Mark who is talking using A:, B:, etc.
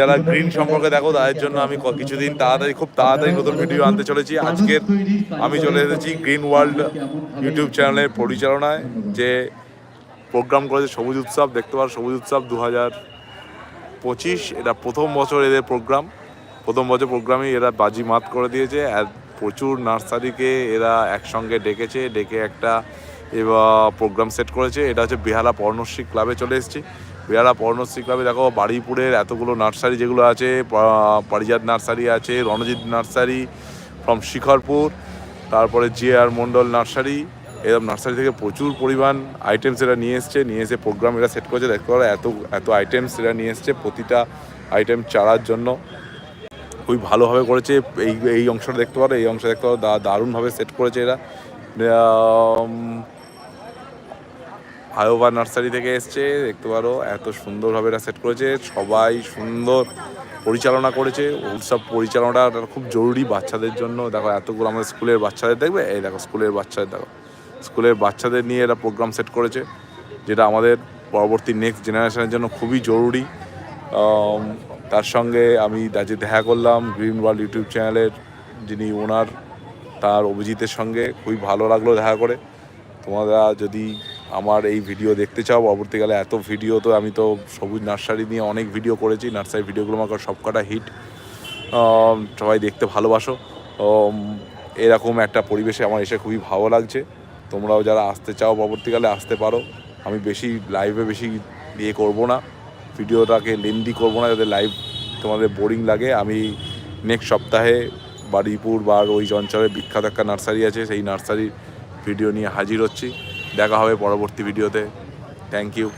A: যারা গ্রিন সম্পর্কে দেখো, তাদের জন্য আমি কিছুদিন তাড়াতাড়ি, খুব তাড়াতাড়ি নতুন ভিডিও আনতে চলেছি। আজকের আমি চলে এসেছি গ্রিন ওয়ার্ল্ড ইউটিউব চ্যানেলের পরিচালনায়, যে প্রোগ্রাম করেছে সবুজ উৎসব। দেখতে পারো, সবুজ উৎসব দু হাজার পঁচিশ। এটা প্রথম বছর এদের প্রোগ্রাম প্রথম বছর প্রোগ্রামে এরা বাজি মাত করে দিয়েছে প্রচুর নার্সারিকে এরা একসঙ্গে ডেকেছে, ডেকে একটা এবার প্রোগ্রাম সেট করেছে। এটা হচ্ছে বেহালা পর্ণশ্রী ক্লাবে চলে এসেছি। বেহালা পর্ণশ্রী ক্লাবে দেখো বাড়িপুরের এতগুলো নার্সারি যেগুলো আছে পারিজাত নার্সারি আছে, রণজিৎ নার্সারি ফ্রম শিখরপুর, তারপরে জে আর মণ্ডল নার্সারি এরকম নার্সারি থেকে প্রচুর পরিমাণ আইটেমস এরা নিয়ে এসছে, নিয়ে এসে প্রোগ্রাম এরা সেট করেছে। দেখতে পারো, এত এত আইটেমস এরা নিয়ে এসছে প্রতিটা আইটেম চারার জন্য। খুবই ভালোভাবে করেছে, এই এই অংশটা দেখতে পারো, এই অংশ দেখতে পারো দারুণভাবে সেট করেছে এরা। আয়োবা নার্সারি থেকে এসছে, দেখতে পারো এত সুন্দরভাবে এরা সেট করেছে, সবাই সুন্দর পরিচালনা করেছে, উৎসব পরিচালনাটা খুব জরুরি বাচ্চাদের জন্য। দেখো, এতগুলো আমাদের স্কুলের বাচ্চাদের, দেখবে? এই দেখো, স্কুলের বাচ্চাদের, দেখো। স্কুলের বাচ্চাদের নিয়ে এরা প্রোগ্রাম সেট করেছে, যেটা আমাদের পরবর্তী নেক্সট জেনারেশনের জন্য খুবই জরুরি। তার সঙ্গে আমি আজকে দেখা করলাম গ্রিন ওয়ার্ল্ড ইউটিউব চ্যানেলের যিনি ওনার, তার অভিজিতের সঙ্গে। খুবই ভালো লাগল দেখা করে। তোমরা যদি আমার এই ভিডিও দেখতে চাও পরবর্তীকালে এত ভিডিও তো আমি তো সবুজ নার্সারি নিয়ে অনেক ভিডিও করেছি, নার্সারি ভিডিওগুলো আমার সবকটা হিট সবাই দেখতে ভালোবাসো। এরকম একটা পরিবেশে আমার এসে খুবই ভালো লাগছে। তোমরাও যারা আসতে চাও পরবর্তীকালে আসতে পারো। আমি বেশি লাইভে বেশি ইয়ে করব না। ভিডিওটাকে লেন্দি করব না, যাতে লাইভ তোমাদের বোরিং লাগে। আমি নেক্সট সপ্তাহে বারুইপুর বা ওই অঞ্চলে বিখ্যাত একটা নার্সারি আছে, সেই নার্সারির ভিডিও নিয়ে হাজির হচ্ছি। দেখা হবে পরবর্তী ভিডিওতে। Thank you